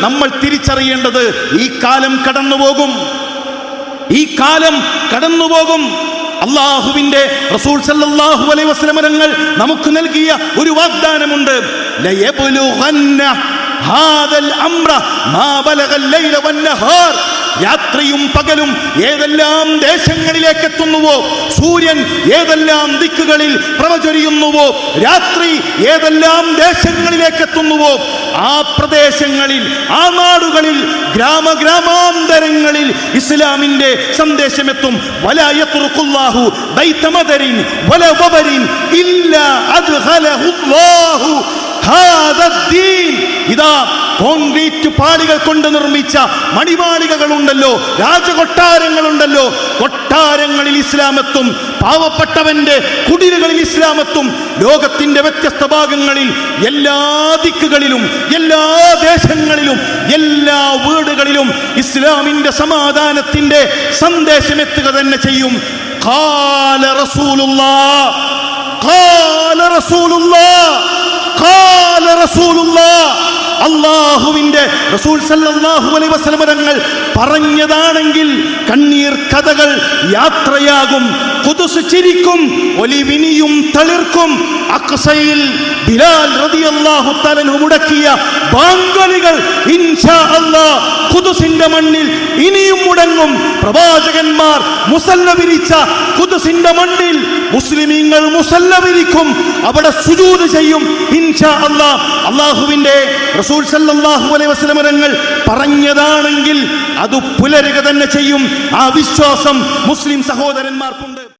നമ്മൾ തിരിച്ചറിയേണ്ടത് ഈ കാലം കടന്നുപോകും ഈ കാലം കടന്നുപോകും അള്ളാഹുവിന്റെ റസൂൽ സല്ലല്ലാഹു അലൈഹി വസല്ലം തങ്ങൾ നമുക്ക് നൽകിയ ഒരു വാഗ്ദാനമുണ്ട്. ലയബ്ലുഗന്ന ഹാദൽ അംറ മാ ബലഗൽ ലൈല വന്നഹാർ രാത്രിയും പകലും ഏതെല്ലാം ദേശങ്ങളിലേക്ക് എത്തുന്നുവോ സൂര്യൻ ഏതെല്ലാം ദിക്കുകളിൽ പ്രവചൊരിയുന്നുവോ രാത്രി ഏതെല്ലാം ദേശങ്ങളിലേക്ക് എത്തുന്നുവോ ആ പ്രദേശങ്ങളിൽ ആ നാടുകളിൽ ഗ്രാമഗ്രാമാന്തരങ്ങളിൽ ഇസ്ലാമിന്റെ സന്ദേശമെത്തും. വലായത്തുറുക്കുല്ലാഹു ബൈത്തമദരിൻ വലവബരിൻ ഇല്ല അദ്ഖലഹുല്ലാഹു ഹാദദ്ദീൻ ഇതാ കോൺക്രീറ്റ് പാളികൾ കൊണ്ട് നിർമ്മിച്ച മണിമാളികകളുണ്ടല്ലോ രാജകൊട്ടാരങ്ങളുണ്ടല്ലോ. കൊട്ടാരങ്ങളിൽ ഇസ്ലാമത്തും പാവപ്പെട്ടവന്റെ കുടിലുകളിൽ ഇസ്ലാമത്തും ലോകത്തിന്റെ വ്യത്യസ്ത ഭാഗങ്ങളിൽ എല്ലാ ദിക്കുകളിലും എല്ലാ ദേശങ്ങളിലും എല്ലാ വീടുകളിലും ഇസ്ലാമിന്റെ സമാധാനത്തിന്റെ സന്ദേശം എത്തുക തന്നെ ചെയ്യും. കാല റസൂലുള്ളാ കാല റസൂലുള്ള റസൂലുള്ളാഹ് അള്ളാഹുവിന്റെ റസൂൽ സല്ലല്ലാഹു അലൈഹി വസല്ലം തങ്ങൾ പറഞ്ഞതാണെങ്കിൽ കണ്ണീർ കഥകൾ യാത്രയാകും. ചിരിക്കും ഒലിവിനിയും തളിർക്കും. അക്സയിൽ ബിലാൽ റളിയല്ലാഹു തആല മുടക്കിയ ബാങ്കളികൾ ഇൻഷാ മണ്ണിൽ ഇനിയും മുടങ്ങും. പ്രവാചകന്മാർ മുസല്ല വിരിച്ച ഖുദുസിന്റെ മണ്ണിൽ മുസ്ലിമീങ്ങൾ മുസല്ല വിരിക്കും അവിടെ സുജൂത് ചെയ്യും ഇൻഷാ അള്ളാ അള്ളാഹുവിന്റെ റസൂൽ സല്ലാഹു അലൈ വസ്ലമരങ്ങൾ പറഞ്ഞതാണെങ്കിൽ അത് പുലരുക തന്നെ ചെയ്യും. ആ വിശ്വാസം മുസ്ലിം സഹോദരന്മാർക്കുണ്ട്.